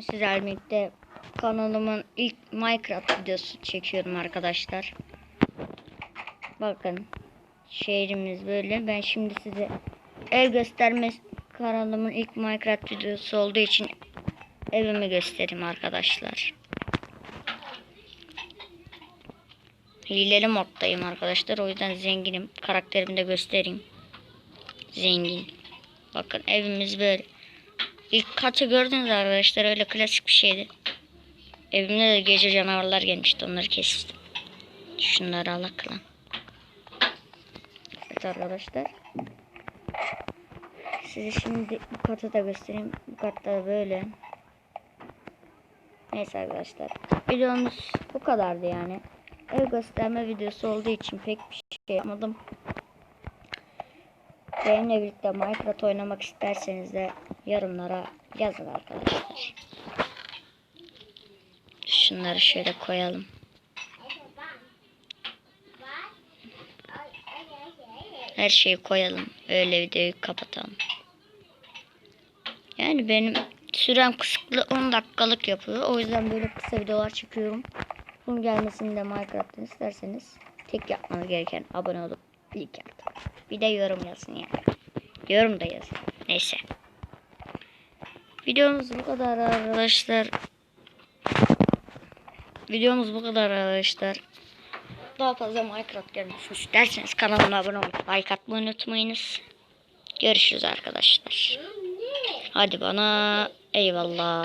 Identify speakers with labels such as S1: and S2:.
S1: Sizlerle birlikte kanalımın ilk Minecraft videosu çekiyorum arkadaşlar. Bakın şehrimiz böyle. Ben şimdi size ev gösterme kanalımın ilk Minecraft videosu olduğu için evimi göstereyim arkadaşlar. Hileli moddayım arkadaşlar. O yüzden zenginim. Karakterimi de göstereyim. Zengin. Bakın evimiz böyle. İlk katı gördünüz arkadaşlar öyle klasik bir şeydi. Evimde de gece canavarlar gelmişti onları kestim. Şunları alak lan. Evet arkadaşlar. Size şimdi bu katı da göstereyim. Bu katta böyle. Neyse arkadaşlar. Videomuz bu kadardı yani. Ev gösterme videosu olduğu için pek bir şey yapmadım. Benimle birlikte Minecraft oynamak isterseniz de yorumlara yazın arkadaşlar. Şunları şöyle koyalım. Her şeyi koyalım. Öyle videoyu kapatalım. Yani benim sürem kısıtlı 10 dakikalık yapıyor. O yüzden böyle kısa videolar çekiyorum. Bunun gelmesini de Minecraft'tan isterseniz tek yapmanız gereken abone olup like atın. Bir de yorum yazın yani. Yorum da yazın. Neyse. Videomuz bu kadar arkadaşlar. Videomuz bu kadar arkadaşlar. Daha fazla Minecraft gelmesini isterseniz kanalıma abone olup like atmayı unutmayınız. Görüşürüz arkadaşlar. Hadi bana eyvallah.